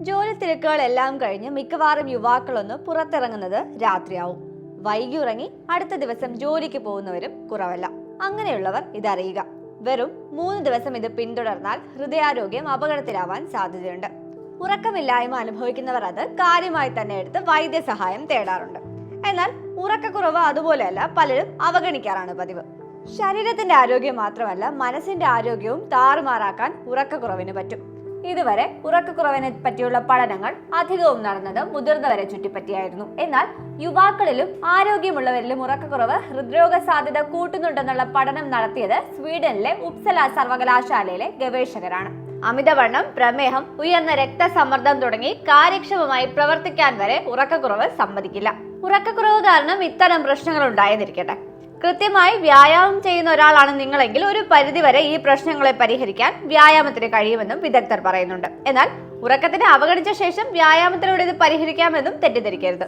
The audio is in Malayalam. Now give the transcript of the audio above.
ജോലി തിരക്കുകളെല്ലാം കഴിഞ്ഞ് മിക്കവാറും യുവാക്കളൊന്ന് പുറത്തിറങ്ങുന്നത് രാത്രിയാവും. വൈകി ഉറങ്ങി അടുത്ത ദിവസം ജോലിക്ക് പോകുന്നവരും കുറവല്ല. അങ്ങനെയുള്ളവർ ഇതറിയുക. വെറും മൂന്ന് ദിവസം ഇത് പിന്തുടർന്നാൽ ഹൃദയാരോഗ്യം അപകടത്തിലാവാൻ സാധ്യതയുണ്ട്. ഉറക്കമില്ലായ്മ അനുഭവിക്കുന്നവർ അത് കാര്യമായി തന്നെ എടുത്ത് വൈദ്യസഹായം തേടാറുണ്ട്. എന്നാൽ ഉറക്കക്കുറവ് അതുപോലെയല്ല പലരും അവഗണിക്കാറാണ് പതിവ്. ശരീരത്തിന്റെ ആരോഗ്യം മാത്രമല്ല മനസ്സിന്റെ ആരോഗ്യവും താറുമാറാക്കാൻ ഉറക്കക്കുറവിന് പറ്റും. ഇതുവരെ ഉറക്കക്കുറവിനെ പറ്റിയുള്ള പഠനങ്ങൾ അധികവും നടന്നത് മുതിർന്നവരെ ചുറ്റിപ്പറ്റിയായിരുന്നു. എന്നാൽ യുവാക്കളിലും ആരോഗ്യമുള്ളവരിലും ഉറക്കക്കുറവ് ഹൃദ്രോഗ സാധ്യത കൂട്ടുന്നുണ്ടെന്നുള്ള പഠനം നടത്തിയത് സ്വീഡനിലെ ഉപ്സല സർവകലാശാലയിലെ ഗവേഷകരാണ്. അമിതവണ്ണം പ്രമേഹം ഉയർന്ന രക്തസമ്മർദ്ദം തുടങ്ങി കാര്യക്ഷമമായി പ്രവർത്തിക്കാൻ വരെ ഉറക്കക്കുറവ് സമ്മതിക്കില്ല. ഉറക്കക്കുറവ് കാരണം ഇത്തരം പ്രശ്നങ്ങൾ ഉണ്ടായെന്നിരിക്കട്ടെ കൃത്യമായി വ്യായാമം ചെയ്യുന്ന ഒരാളാണ് നിങ്ങളെങ്കിൽ ഒരു പരിധിവരെ ഈ പ്രശ്നങ്ങളെ പരിഹരിക്കാൻ വ്യായാമത്തിന് കഴിയുമെന്നും വിദഗ്ധർ പറയുന്നുണ്ട്. എന്നാൽ ഉറക്കത്തിനെ അവഗണിച്ച ശേഷം വ്യായാമത്തിലൂടെ ഇത് പരിഹരിക്കാമെന്നും തെറ്റിദ്ധരിക്കരുത്.